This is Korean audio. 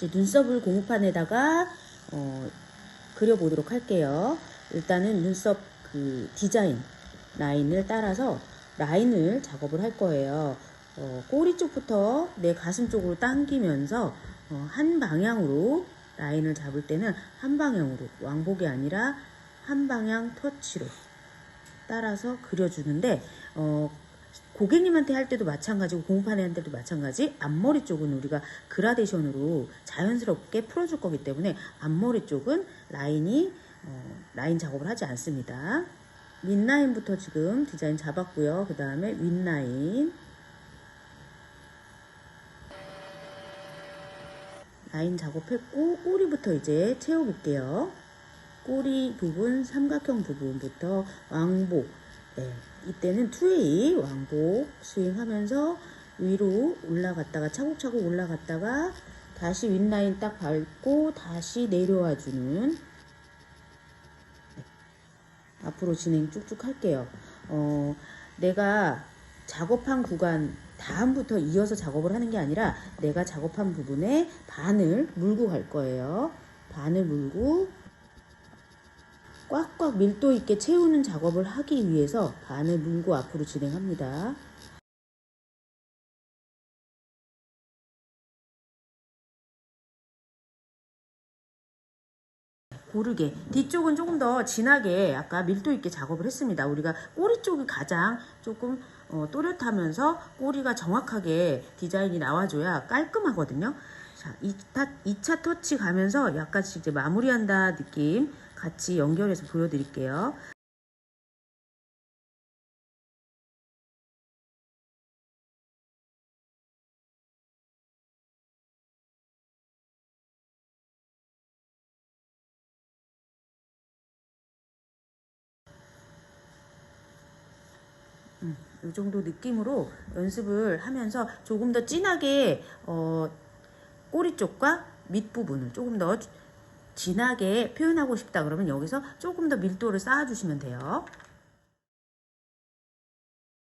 이제 눈썹을 고무판에다가 어, 그려보도록 할게요. 일단은 눈썹 그 디자인 라인을 따라서 라인을 작업을 할 거예요. 어, 꼬리 쪽부터 내 가슴 쪽으로 당기면서 어, 한 방향으로 라인을 잡을 때는 한 방향으로 왕복이 아니라 한 방향 터치로 따라서 그려주는데 어, 고객님한테 할 때도 마찬가지고 공판에 할 때도 마찬가지 앞머리 쪽은 우리가 그라데이션으로 자연스럽게 풀어줄 거기 때문에 앞머리 쪽은 라인이 어, 라인 작업을 하지 않습니다. 윗라인부터 지금 디자인 잡았고요. 그 다음에 윗라인 라인 작업했고 꼬리부터 이제 채워볼게요. 꼬리 부분 삼각형 부분부터 왕복 네, 이때는 투웨이 왕복 스윙하면서 위로 올라갔다가 차곡차곡 올라갔다가 다시 윗라인 딱 밟고 다시 내려와 주는 네, 앞으로 진행 쭉쭉 할게요. 어, 내가 작업한 구간 다음부터 이어서 작업을 하는 게 아니라 내가 작업한 부분에 반을 물고 갈 거예요. 반을 물고 꽉꽉 밀도 있게 채우는 작업을 하기 위해서 반을 물고 앞으로 진행합니다. 고르게 뒤쪽은 조금 더 진하게 아까 밀도 있게 작업을 했습니다. 우리가 꼬리 쪽이 가장 조금 어, 또렷하면서 꼬리가 정확하게 디자인이 나와줘야 깔끔하거든요. 자, 2차, 2차 터치 가면서 약간씩 이제 마무리한다 느낌 같이 연결해서 보여드릴게요. 음, 이 정도 느낌으로 연습을 하면서 조금 더 진하게 어, 꼬리 쪽과 밑부분을 조금 더 진하게 표현하고 싶다 그러면 여기서 조금 더 밀도를 쌓아주시면 돼요.